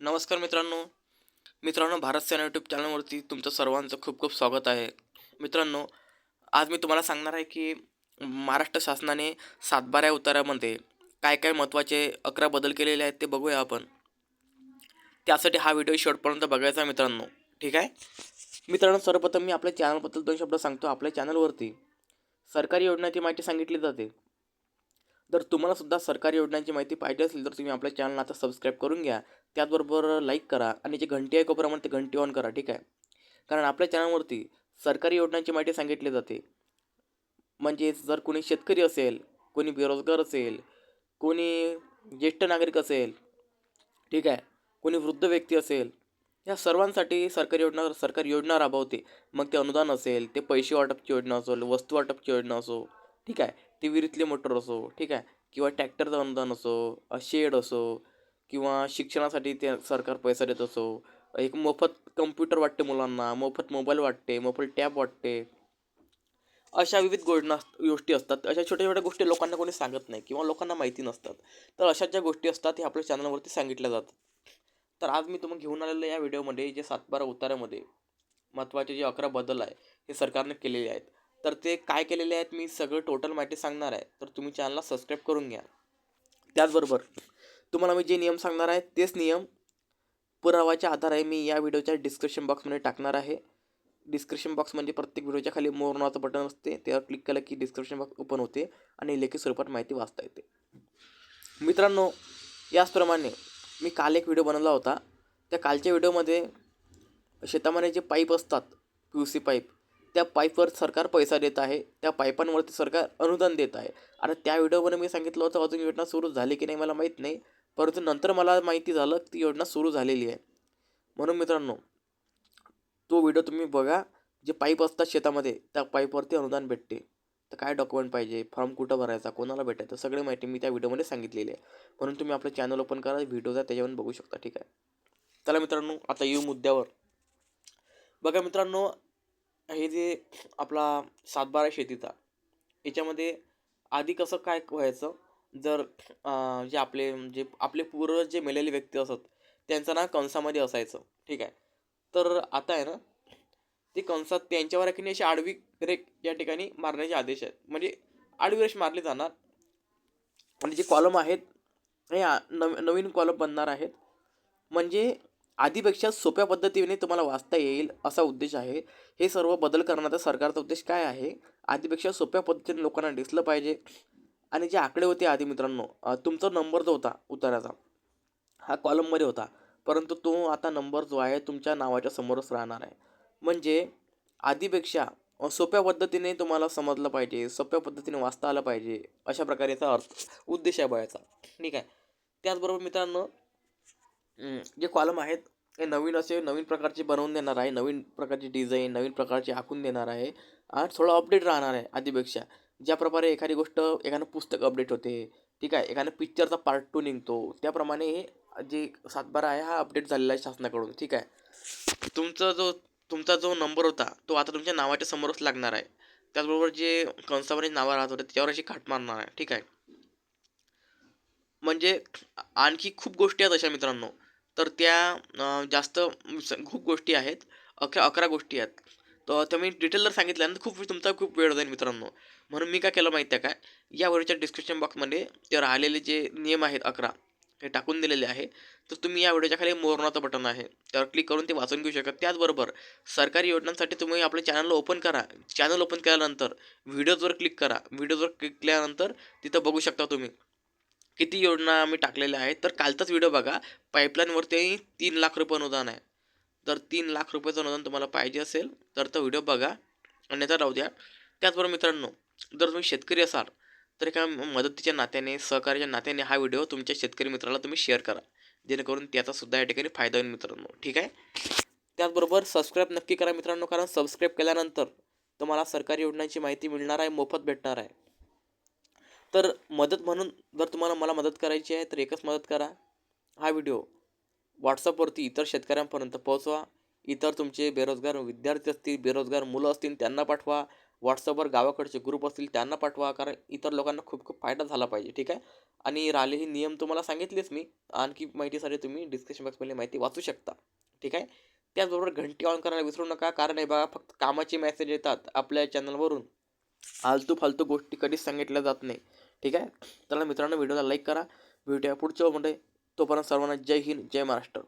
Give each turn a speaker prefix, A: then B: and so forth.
A: नमस्कार मित्रांनो. मित्रांनो भारत सेना यूट्यूब चॅनलवरती तुमचं सर्वांचं खूप खूप स्वागत आहे. मित्रांनो आज मी तुम्हाला सांगणार आहे की महाराष्ट्र शासनाने सातबाऱ्या उतारामध्ये काय काय महत्त्वाचे अकरा बदल केलेले आहेत ते बघूया आपण. त्यासाठी हा व्हिडिओ शेवटपर्यंत बघायचा मित्रांनो. ठीक आहे? मित्रांनो सर्वप्रथम मी आपल्या चॅनलबद्दल दोन शब्द सांगतो. आपल्या चॅनलवरती सरकारी योजनांची माहिती सांगितली जाते. जर तुम्हाला सुद्धा सरकारी योजनांची माहिती पाहिजे असेल तर तुम्ही आपल्या चॅनल आता सबस्क्राईब करून घ्या. त्याचबरोबर लाईक करा आणि जे घंटी आहे कोपऱ्यामध्ये ते घंटी ऑन करा ठीक आहे? कारण आपल्या चॅनलवरती सरकारी योजनांची माहिती सांगितली जाते. म्हणजेच जर कोणी शेतकरी असेल कोणी बेरोजगार असेल कोणी ज्येष्ठ नागरिक असेल ठीक आहे? कोणी वृद्ध व्यक्ती असेल या सर्वांसाठी सरकारी योजना सरकारी योजना राबवते. मग ते अनुदान असेल ते पैसे वाटपची योजना असेल वस्तू वाटपची योजना असो ठीक आहे? ती विहिरीतले मोटर असो ठीक आहे? किंवा ट्रॅक्टरचं अनुदान असो शेड असो किंवा शिक्षणासाठी ते सरकार पैसा देत असो एक मोफत कम्प्युटर वाटते मुलांना मोफत मोबाईल वाटते मोफत टॅब वाटते. अशा विविध गोष्टी गोष्टी असतात. अशा छोट्या छोट्या गोष्टी लोकांना कोणी सांगत नाही किंवा लोकांना माहिती नसतात. तर अशा ज्या गोष्टी असतात हे आपल्या चॅनलवरती सांगितल्या जातात. तर आज मी तुम्हाला घेऊन आलेलं या व्हिडिओमध्ये जे सातबारा उतारामध्ये महत्त्वाचे जे अकरा बदल आहे हे सरकारने केलेले आहेत. तर ते काय केलेले आहेत मी सगळं टोटल माहिती सांगणार आहे. तर तुम्ही चॅनलला सबस्क्राईब करून घ्या. त्याचबरोबर तुम्हाला मी जे नियम सांगणार आहे तेच नियम पुरावाच्या आधारे मी या व्हिडिओच्या डिस्क्रिप्शन बॉक्समध्ये टाकणार आहे. डिस्क्रिप्शन बॉक्स म्हणजे प्रत्येक व्हिडिओच्या खाली मोर नावाचं बटन असते. त्यावर क्लिक केलं की डिस्क्रिप्शन बॉक्स ओपन होते आणि लेखी स्वरूपात माहिती वाचता येते. मित्रांनो याचप्रमाणे मी काल एक व्हिडिओ बनवला होता. त्या कालच्या व्हिडिओमध्ये शेतामध्ये जे पाईप असतात पी यू सी पाईप त्या पाईपवर सरकार पैसा देत आहे त्या पाईपांवरती सरकार अनुदान देत आहे. आणि त्या व्हिडिओमध्ये मी सांगितलं होतं अजून योजना सुरू झाली की नाही मला माहीत नाही परंतु नंतर मला माहिती झालं की ती योजना सुरू झालेली आहे. म्हणून मित्रांनो तो व्हिडिओ तुम्ही बघा जे पाईप असतात शेतामध्ये त्या पाईपवरती अनुदान भेटते. तर काय डॉक्युमेंट पाहिजे फॉर्म कुठं भरायचा कोणाला भेटायचं सगळी माहिती मी त्या व्हिडिओमध्ये सांगितलेली आहे. म्हणून तुम्ही आपलं चॅनल ओपन करा व्हिडिओ त्याच्यावर बघू शकता ठीक आहे. चला मित्रांनो आता येऊ मुद्द्यावर. बघा मित्रांनो हे जे आपला सातबारा शेतीचा याच्यामध्ये आधी कसं काय व्हायचं? जर जे आपले जे आपले पूर्वज जे मेलेले व्यक्ती असत त्यांचं नाव कंसामध्ये असायचं ठीक आहे? तर आता आहे ना ते कंसात त्यांच्यावर की नाही अशी आडवी रेख या ठिकाणी मारण्याचे आदेश आहेत. म्हणजे आडवी रेष मारली जाणार. आणि जे कॉलम आहेत हे नव नवीन कॉलम बनणार आहेत. म्हणजे आधीपेक्षा सोप्या पद्धतीने तुम्हाला वाचता येईल असा उद्देश आहे. हे सर्व बदल करण्याचा सरकारचा उद्देश काय आहे? आधीपेक्षा सोप्या पद्धतीने लोकांना दिसलं पाहिजे. आणि जे आकडे होते आधी मित्रांनो तुमचा नंबर जो होता उताराचा हा कॉलममध्ये होता. परंतु तो आता नंबर जो आहे तुमच्या नावाच्या समोरच राहणार आहे. म्हणजे आधीपेक्षा सोप्या पद्धतीने तुम्हाला समजलं पाहिजे सोप्या पद्धतीने वाचता आलं पाहिजे अशा प्रकारे याचा अर्थ उद्देश आहे बघायचा. ठीक आहे? त्याचबरोबर मित्रांनो जे कॉलम आहेत हे नवीन असे नवीन प्रकारचे बनवून देणार आहे नवीन प्रकारची डिझाईन नवीन प्रकारचे आखून देणार आहे आणि थोडं अपडेट राहणार आहे आधीपेक्षा. ज्याप्रकारे एखादी गोष्ट एखादं पुस्तक अपडेट होते ठीक आहे एखादं पिक्चरचा पार्ट टू निघतो त्याप्रमाणे जे सातबारा आहे हा अपडेट झालेला आहे शासनाकडून ठीक आहे. तुमचा जो तुमचा जो नंबर होता तो आता तुमच्या नावाच्या समोरच लागणार आहे. त्याचबरोबर जे कंसामध्ये नावं राहत होते त्याच्यावर अशी खाट मारणार आहे ठीक आहे. म्हणजे आणखी खूप गोष्टी आहेत अशा मित्रांनो. तर त्या जास्त स- खूप गोष्टी आहेत. अकरा अकरा गोष्टी आहेत. तर त्या मी डिटेल जर सांगितलं खूप तुमचा खूप वेळ जाईल मित्रांनो. म्हणून मी काय केलं माहिती आहे काय या डिस्क्रिप्शन बॉक्समध्ये ते राहिलेले जे नियम आहेत अकरा हे टाकून दिलेले आहे. तर तुम्ही या व्हिडिओच्या खाली मोरणाचं बटन आहे. त्यावर क्लिक करून ते वाचून घेऊ शकता. त्याचबरोबर सरकारी योजनांसाठी तुम्ही आपल्या चॅनलला ओपन करा. चॅनल ओपन केल्यानंतर व्हिडिओजवर क्लिक करा. व्हिडिओजवर क्लिक केल्यानंतर तिथं बघू शकता तुम्ही. किती योजना आम्ही टाकलेल्या आहेत तर कालचाच व्हिडिओ बघा. पाईपलाईनवरती तीन लाख रुपये अनुदान आहे. तर तीन लाख रुपयाचं अनुदान तुम्हाला पाहिजे असेल तर तो व्हिडिओ बघा अन्यथा राहू द्या. त्याचबरोबर मित्रांनो जर तुम्ही शेतकरी असाल तर एका मदतीच्या नात्याने सहकार्याच्या नात्याने हा व्हिडिओ तुमच्या शेतकरी मित्राला तुम्ही शेअर करा. जेणेकरून त्याचासुद्धा या ठिकाणी फायदा होईल मित्रांनो. ठीक आहे? त्याचबरोबर सबस्क्राईब नक्की करा मित्रांनो कारण सबस्क्राईब केल्यानंतर तुम्हाला सरकारी योजनांची माहिती मिळणार आहे मोफत भेटणार आहे. तर मदत म्हणून जर तुम्हाला मला मदत करायची आहे तर एकच मदत करा. हा व्हिडिओ व्हॉट्सअपवरती इतर शेतकऱ्यांपर्यंत पोहोचवा. इतर तुमचे बेरोजगार विद्यार्थी असतील बेरोजगार मुलं असतील त्यांना पाठवा. व्हॉट्सअपवर गावाकडचे ग्रुप असतील त्यांना पाठवा. कारण इतर लोकांना खूप खूप फायदा झाला पाहिजे ठीक आहे? आणि राहिले हे नियम तुम्हाला सांगितलेच मी. आणखी माहितीसाठी तुम्ही डिस्क्रिप्शन बॉक्समध्ये माहिती वाचू शकता ठीक आहे? त्याचबरोबर घंटी ऑन करायला विसरू नका. कारण हे बघा फक्त कामाचे मेसेज येतात आपल्या चॅनलवरून आलतू फालतू गोष्टी कधीच सांगितल्या जात नाही. ठीक आहे? चला मित्रांनो व्हिडिओला लाईक करा. व्हिडिओ पुढच्या म्हणजे तोपर्यंत सर्वांना जय हिंद जय महाराष्ट्र.